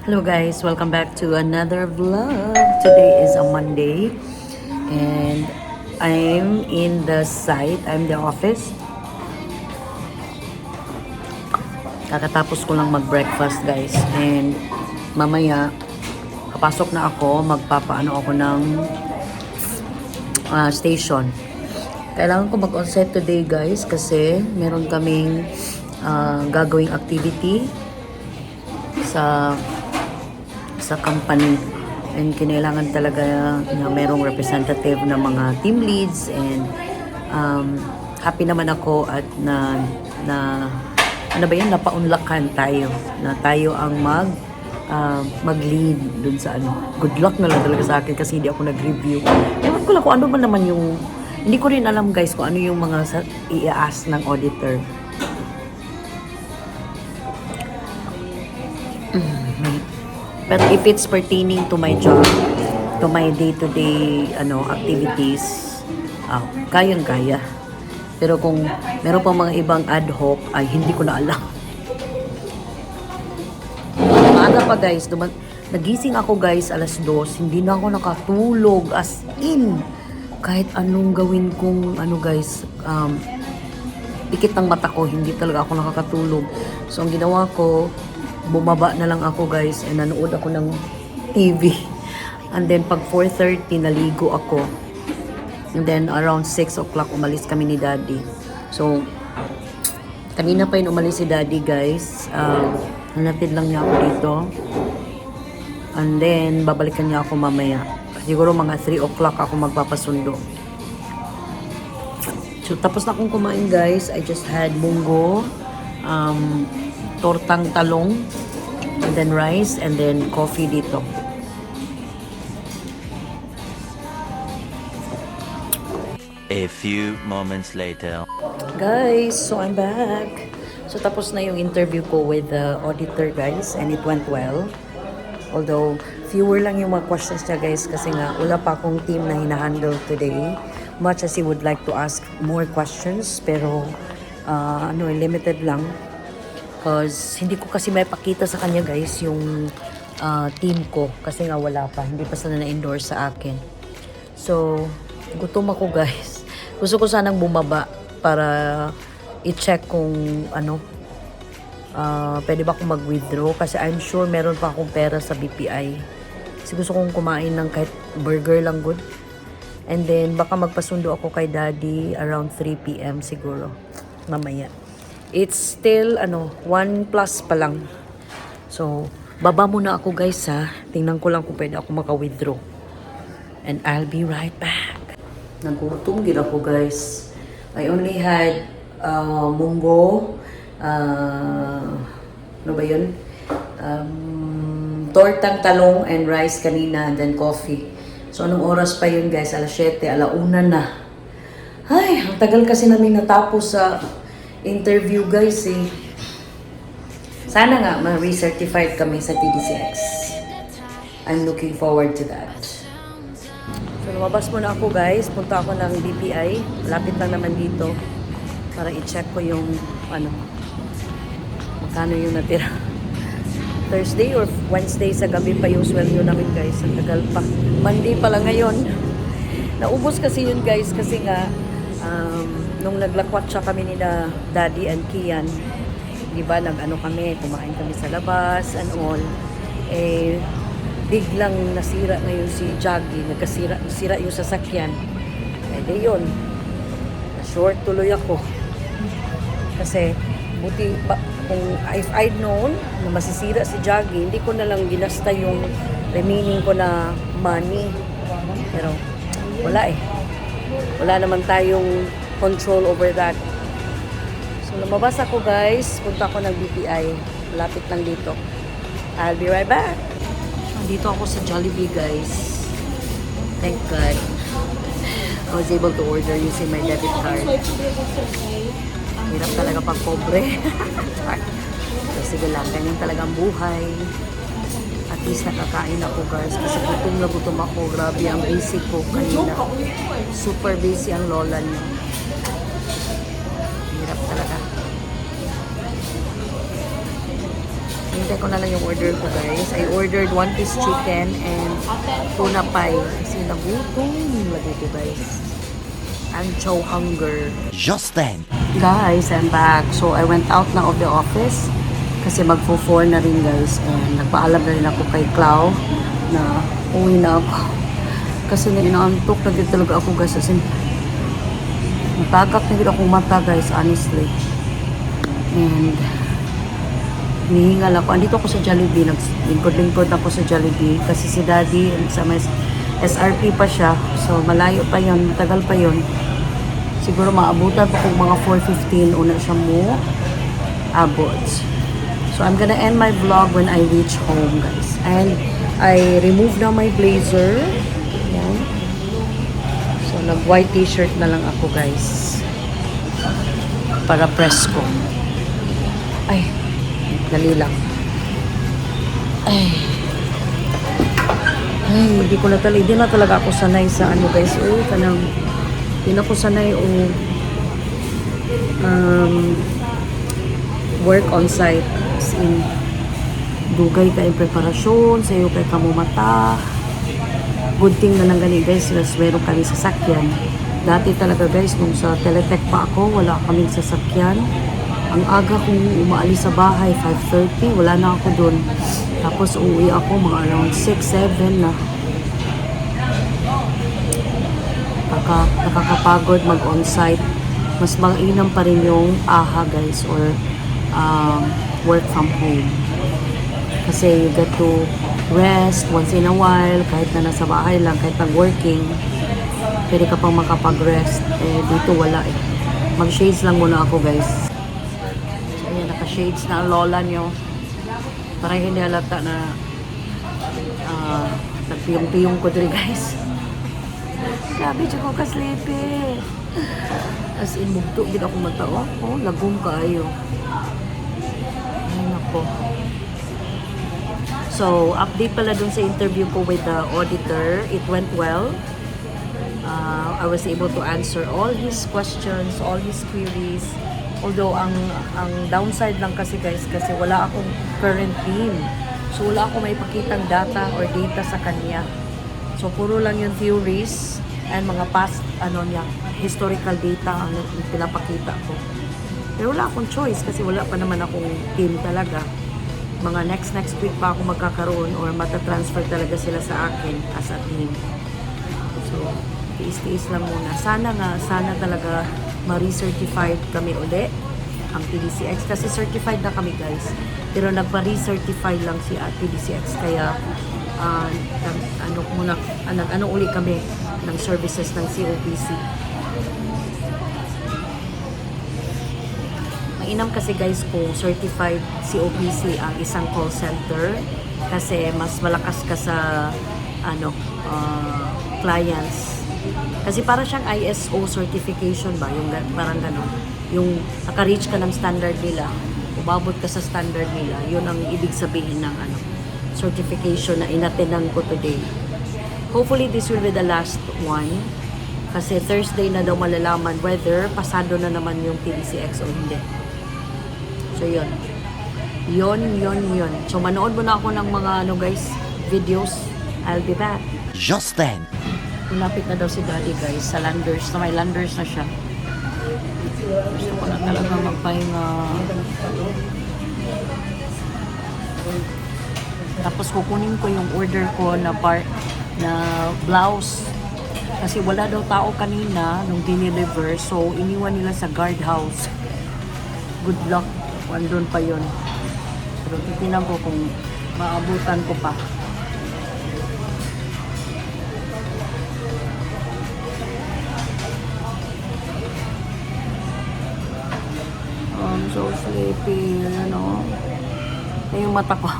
Hello guys, welcome back to another vlog. Today is a Monday and I'm in the site, I'm the office. Kakatapos ko lang mag-breakfast guys and mamaya kapasok na ako, magpapaano ako ng ah, station. Kailangan ko mag-onset today guys kasi meron kaming ah, gagawing activity sa sa company. And kinailangan talaga na merong representative na mga team leads and um, happy naman ako at na na ano ba yun? Napaunlakan tayo na tayo ang mag uh, mag-lead dun sa ano. Good luck na lang talaga sa akin kasi hindi ako nag-review. Ewan ko lang kung ano ba naman yung hindi ko rin alam guys kung ano yung mga i-ask ng auditor But if it's pertaining to my job, to my day-to-day ano activities, ah, kayang-kaya. Pero kung meron pang mga ibang ad hoc, ay hindi ko na alam. Maaga pa guys, duman, nagising ako guys alas dos, hindi na ako nakatulog as in. Kahit anong gawin kong ano guys, um, pikit ng mata ko, hindi talaga ako nakakatulog. So, ang ginawa ko, bumaba na lang ako guys and nanood ako ng TV. And then pag 4.30, naligo ako. And then around 6 o'clock, umalis kami ni Daddy. So, kanina pa yun umalis si Daddy guys. Um, hanapid lang niya ako dito. And then, babalikan niya ako mamaya. Siguro mga 3 o'clock ako magpapasundo. So, tapos na akong kumain, guys. I just had munggo, um, tortang talong, and then rice, and then coffee dito. A few moments later. Guys, so I'm back. So, tapos na yung interview ko with the auditor, guys, and it went well. Although, fewer lang yung mga questions niya, guys, kasi nga, wala pa akong team na hinahandle today. Much as he would like to ask more questions, pero, uh, ano, limited lang. Cause, hindi ko kasi may pakita sa kanya, guys, yung uh, team ko. Kasi nga, wala pa. Hindi pa sila na-endorse sa akin. So, gutom ako, guys. Gusto ko sanang bumaba para i-check kung ano, ah, pwede ba akong mag-withdraw kasi I'm sure meron pa akong pera sa BPI. Kasi gusto kong kumain ng kahit burger lang good. And then, baka magpasundo ako kay daddy around 3 p.m. siguro. Mamaya. It's still, ano, 1 plus pa lang. So, baba muna ako guys ha. Tingnan ko lang kung pwede ako maka-withdraw. And I'll be right back. Nagutom din ako guys. I only had uh, munggo, uh, ano ba yun? Um, tortang talong and rice kanina, and then coffee. So, anong oras pa yun guys? Alas 7, alauna na. Ay, ang tagal kasi namin natapos sa interview guys eh. Sana nga ma-recertified kami sa TDCX. I'm looking forward to that. So lumabas muna ako guys. Punta ako ng BPI. Lapit lang naman dito. Para i-check ko yung ano, magkano yung natira. Thursday or Wednesday sa gabi pa yung sweldo namin guys. Ang tagal pa. Monday pa lang ngayon. Naubos kasi yun guys kasi nga um, nung naglakwat siya kami ni Daddy and Kian, di ba, nag-ano kami, kumain kami sa labas and all. Eh, biglang nasira ngayon si Jaggy, nagkasira sira yung sasakyan. Eh, di yun. Na-short tuloy ako. Kasi, buti pa, kung if I'd known na masisira si Jaggy, hindi ko na lang ginasta yung remaining ko na money. Pero, wala eh. Wala naman tayong control over that. So, lumabas ako guys. Punta ako ng BPI. Lapit lang dito. I'll be right back. Dito ako sa Jollibee guys. Thank God. I was able to order using my debit card. Hirap talaga pag pobre. so, sige lang, ganyan talaga buhay. Least nakakain ako guys kasi gutom na gutom ako. Grabe ang busy ko kanina. Super busy ang lola niya. Hirap talaga. Hintay ko na lang yung order ko guys. I ordered one piece chicken and tuna pie. Kasi nagutom ko guys. I'm so hunger. Just then, Guys, I'm back. So, I went out na of the office kasi magfo-4 na rin guys. And nagpaalam na rin ako kay Clau na uwi na ako. Kasi na inaantok na din talaga ako guys. As in, natagap na din akong mata guys, honestly. And, nihingal ako. Andito ako sa Jollibee. Naglingkod-lingkod ako sa Jollibee. Kasi si Daddy, sa may SRP pa siya. So, malayo pa yon Tagal pa yon Siguro maabutan pa kung mga 4.15 una siya mo abot. So, I'm gonna end my vlog when I reach home, guys. And I removed now my blazer. Yan. So, nag-white t-shirt na lang ako, guys. Para press ko. Ay, dali. Ay. Ay, hindi ko na talaga, hindi na talaga ako sanay sa ano guys. Uy, kanang, hindi na ako sanay o um, work on site. As in, dugay ka yung preparasyon, sa'yo kay kamumata. Good thing na nang gani guys, mas meron kami sasakyan. Dati talaga guys, nung sa Teletech pa ako, wala kaming sasakyan. Ang aga kong umaalis sa bahay, 5.30, wala na ako doon. Tapos uuwi ako mga around 6, 7 na. Kaka, nakakapagod mag on-site. Mas mainam pa rin yung AHA guys or um, work from home. Kasi you get to rest once in a while, kahit na nasa bahay lang, kahit nag-working, pwede ka pang makapag-rest. Eh, dito wala eh. Mag-shades lang muna ako guys. Ayan, naka-shades na ang lola nyo. Para hindi halata na uh, nagpiyong-piyong ko dito guys. Sabi siya ko ka-sleepy. As in, mugto, gid ako matao. Oh, lagom kaayo. Nako. So, update pala dun sa interview ko with the auditor. It went well. Uh, I was able to answer all his questions, all his queries. Although, ang, ang downside lang kasi guys, kasi wala akong current team. So, wala akong may pakitang data or data sa kanya. So, puro lang yung theories and mga past, ano niya, historical data ang pinapakita ko. Pero wala akong choice kasi wala pa naman akong team talaga. Mga next next week pa ako magkakaroon or matatransfer talaga sila sa akin as a team. So, tiis-tiis lang muna. Sana nga, sana talaga ma-recertified kami uli ang PDCX kasi certified na kami guys. Pero nagpa-recertify lang si uh, PDCX kaya ah, nag- ano muna ah, nag ano uli kami ng services ng COPC. Mainam kasi guys kung certified COPC ang isang call center kasi mas malakas ka sa ano ah, clients. Kasi para siyang ISO certification ba yung parang gano'n. Yung naka-reach ka ng standard nila, umabot ka sa standard nila, yun ang ibig sabihin ng ano certification na inatenan ko today. Hopefully this will be the last one kasi Thursday na daw malalaman whether pasado na naman yung TDCX o hindi. So, yun. Yun, yun, yun. So, manood mo na ako ng mga, ano guys, videos. I'll be back. just then, Malapit na daw si Daddy, guys, sa landers. Na may landers na siya. Gusto ko na talaga magpahinga. Tapos kukunin ko yung order ko na part na blouse. Kasi wala daw tao kanina nung dineliver. So, iniwan nila sa guardhouse. Good luck. Andun pa yon. Pero titinan ko kung maabutan ko pa. I'm so sleepy, you know. Na yung mata ko.